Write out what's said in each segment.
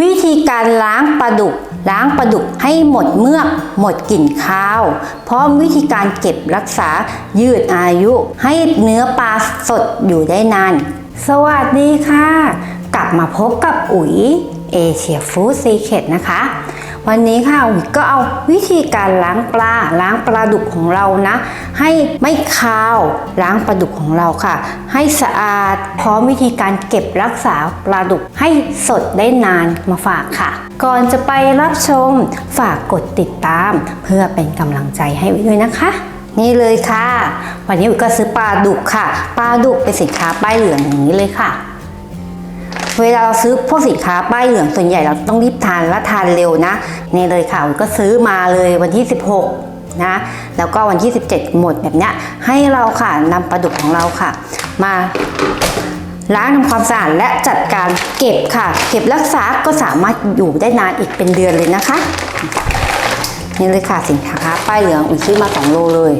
วิธีการล้างปลาดุก ล้างปลาดุกให้หมดเมือก หมดกลิ่นคาว พร้อมวิธีการเก็บรักษายืดอายุ ให้เนื้อปลาสดอยู่ได้นาน สวัสดีค่ะ กลับมาพบกับอุ๋ยเอเชียฟู้ดซีเคดนะคะ วันนี้ค่ะอุ๋ยก็เอาวิธีการล้างปลาล้างปลาดุกของเรานะ ให้ไม่คาวล้างปลาดุกของเราค่ะ ให้สะอาดพร้อมวิธีการเก็บรักษาปลาดุกให้สดได้นานมาฝากค่ะ ก่อนจะไปรับชมฝากกดติดตาม เพื่อเป็นกำลังใจให้ว้ด้วยนะคะนี่เลยค่ะ วันนี้อุ๋ยก็ซื้อปลาดุกค่ะ ปลาดุกเป็นสินค้าป้ายเหลืองอย่างนี้เลยค่ะ เวลาเราซื้อพวกสินค้าป้ายเหลืองส่วนใหญ่เราต้องรีบทานและทานเร็วนะนี่เลยค่ะอุ๋ยก็ซื้อมาเลยวันที่ 16นะแล้วก็วันที่ 17 หมดแบบเนี้ยให้เราค่ะนำปลาดุกของเราค่ะ มาล้างทำความสะอาดและจัดการเก็บค่ะ เก็บรักษาก็สามารถอยู่ได้นานอีกเป็นเดือนเลยนะคะ นี่เลยค่ะสินค้าป้ายเหลืองอุ๋ยซื้อมา 2 โลเลย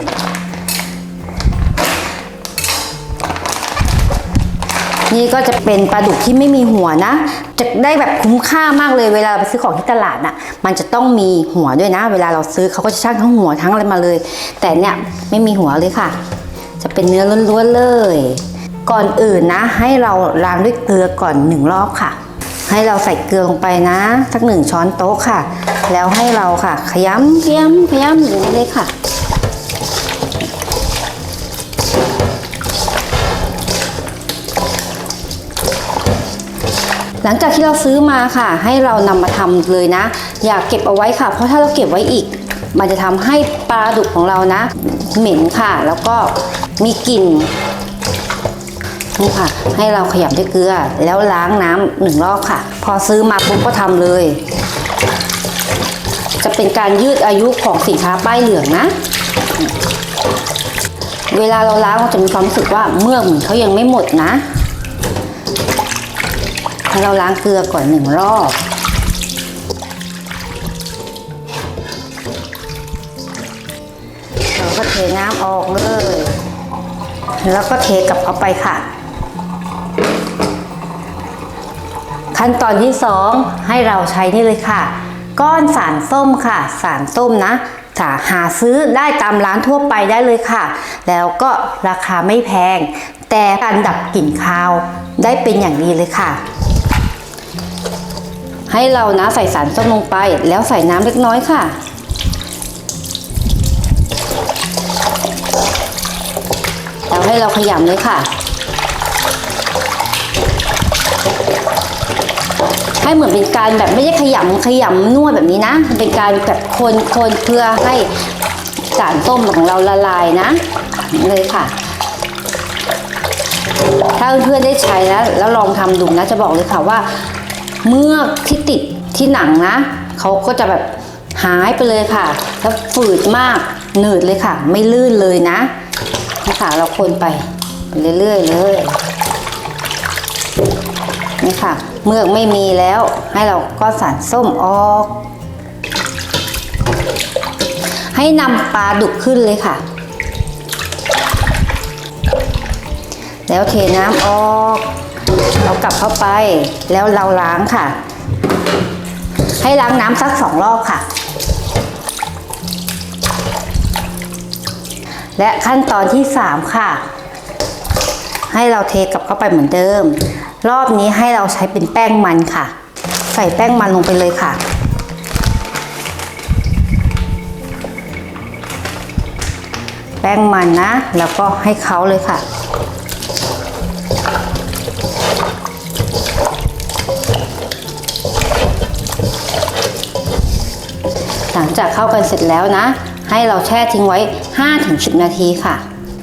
นี่ก็จะเป็นปลาดุกที่ไม่มีหัวนะ จะได้แบบคุ้มค่ามากเลยเวลาไปซื้อของที่ตลาดน่ะ มันจะต้องมีหัวด้วยนะ เวลาเราซื้อเขาก็จะช่างทั้งหัวทั้งอะไรมาเลย แต่เนี่ยไม่มีหัวเลยค่ะ จะเป็นเนื้อล้วนๆเลย ก่อนอื่นนะ ให้เราล้างด้วยเกลือก่อนหนึ่งรอบค่ะ ให้เราใส่เกลือลงไปนะ สักหนึ่งช้อนโต๊ะค่ะ แล้วให้เราค่ะ ขยำขยำขยำอย่างนี้เลยค่ะ หลังจากที่เราซื้อมาค่ะ ให้เรานำมาทำเลยนะ อย่าเก็บเอาไว้ค่ะ เพราะถ้าเราเก็บไว้อีก มันจะทำให้ปลาดุกของเรานะ เหม็นค่ะ แล้วก็มีกลิ่นนี่ค่ะ ให้เราขยำด้วยเกลือ แล้วล้างน้ำหนึ่งรอบค่ะ พอซื้อมาปุ๊บก็ทำเลย จะเป็นการยืดอายุของสินค้าป้ายเหลืองนะ เวลาเราล้างเราจะมีความรู้สึกว่าเมื่อเหมือนเขายังไม่หมดนะ ให้เราล้างเกลือก่อนหนึ่งรอบ เราก็เทน้ำออกเลย แล้วก็เทกลับเข้าไปค่ะ ขั้นตอนที่สองให้เราใช้นี่เลยค่ะ ก้อนสารส้มค่ะ สารส้มนะจะหาซื้อได้ตามร้านทั่วไปได้เลยค่ะ แล้วก็ราคาไม่แพง แต่การดับกลิ่นคาวได้เป็นอย่างดีเลยค่ะ ให้เรานะใส่สารส้มลงไป แล้วใส่น้ำเล็กน้อยค่ะ แล้วให้เราขยำเลยค่ะ ให้เหมือนเป็นการแบบไม่ใช่ขยำขยำนวดแบบนี้นะ เป็นการแบบคนคนเพื่อให้สารส้มของเราละลายนะ เลยค่ะ ถ้าเพื่อนๆได้ใช้นะแล้วลองทำดูนะจะบอกเลยค่ะว่า เมือกที่ติดที่หนังนะเขาก็จะแบบหายไปเลยค่ะแล้วฝืดมากหนืดเลยค่ะ ไม่ลื่นเลยนะนี่ค่ะเราคนไปเรื่อยๆเลยนี่ค่ะ เมือกไม่มีแล้วให้เราก็สารส้มออก ให้นำปลาดุกขึ้นเลยค่ะ แล้วเทน้ำออก เรากลับเข้าไปแล้วเราล้างค่ะ ให้ล้างน้ำสักสองรอบค่ะ และขั้นตอนที่สามค่ะ ให้เราเทกลับเข้าไปเหมือนเดิม รอบนี้ให้เราใช้เป็นแป้งมันค่ะ ใส่แป้งมันลงไปเลยค่ะแป้งมันนะ แล้วก็ให้เขาเลยค่ะ หลังจากเข้ากันเสร็จแล้วนะ ให้เราแช่ทิ้งไว้ 5-10 นาทีค่ะ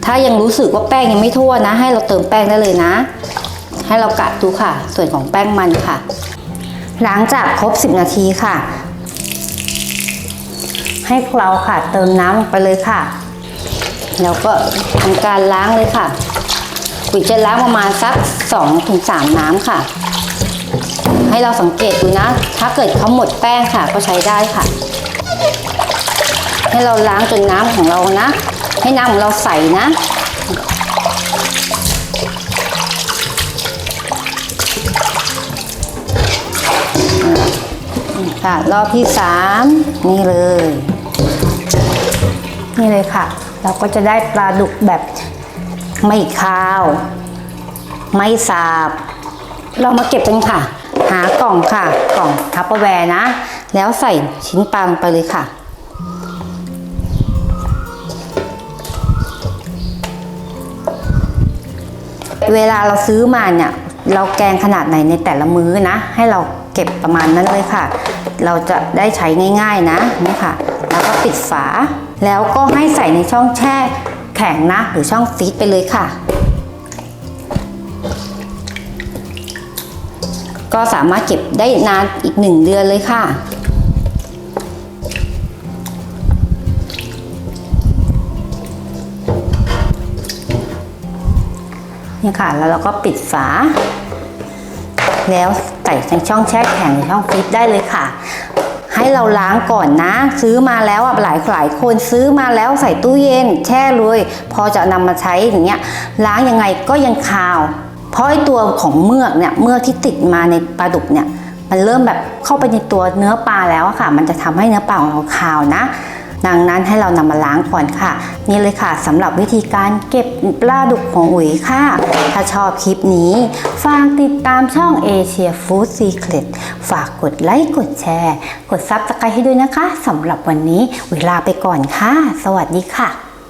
ถ้ายังรู้สึกว่าแป้งยังไม่ทั่วนะ ให้เราเติมแป้งได้เลยนะ ให้เรากะดูค่ะ ส่วนของแป้งมันค่ะ หลังจากครบ 10 นาทีค่ะ ให้เราค่ะเติมน้ำลงไปเลยค่ะ แล้วก็ทำการล้างเลยค่ะ ปุ๋ยจะล้างประมาณสัก2-3น้ำค่ะ ให้เราสังเกตดูนะ ถ้าเกิดเขาหมดแป้งค่ะ ก็ใช้ได้ค่ะ ให้เราล้างจนน้ำของเรานะ ให้น้ำของเราใสนะค่ะรอบที่สามนี่เลย นี่เลยค่ะ เราก็จะได้ปลาดุกแบบ ไม่คาว ไม่สาบ เรามาเก็บกันค่ะ หากล่องค่ะ กล่องทัพเปอร์แวร์นะ แล้วใส่ชิ้นปลาลงไปเลยค่ะเวลาเราซื้อมาเนี่ยเราแกงขนาดไหนในแต่ละมื้อนะ ให้เราเก็บประมาณนั้นเลยค่ะ เราจะได้ใช้ง่ายๆนะนี่ค่ะ แล้วก็ปิดฝา แล้วก็ให้ใส่ในช่องแช่ แข็งนะ หรือช่องฟรีซไปเลยค่ะ ก็สามารถเก็บได้นานอีกหนึ่งเดือนเลยค่ะเนี่ยค่ะ แล้วเราก็ปิดฝา แล้วใส่ในช่องแช่แข็งหรือช่องฟรีซได้เลยค่ะ ให้เราล้างก่อนนะ ซื้อมาแล้วอะหลายหลายคนซื้อมาแล้วใส่ตู้เย็น แช่เลย พอจะนำมาใช้อย่างเงี้ยล้างยังไงก็ยังคาว เพราะไอตัวของเมือกเนี่ยเมือกที่ติดมาในปลาดุกเนี่ยมันเริ่มแบบเข้าไปในตัวเนื้อปลาแล้วค่ะ มันจะทำให้เนื้อปลาของเราคาวนะ ดังนั้นให้เรานำมาล้างก่อนค่ะ นี่เลยค่ะสำหรับวิธีการเก็บปลาดุกของอุ๋ยค่ะ ถ้าชอบคลิปนี้ ฝากติดตามช่องเอเชียฟู้ดซีคริตฝากกดไลค์กดแชร์ กดซับสไครต์ให้ด้วยนะคะสำหรับวันนี้เวลาไปก่อนค่ะ สวัสดีค่ะ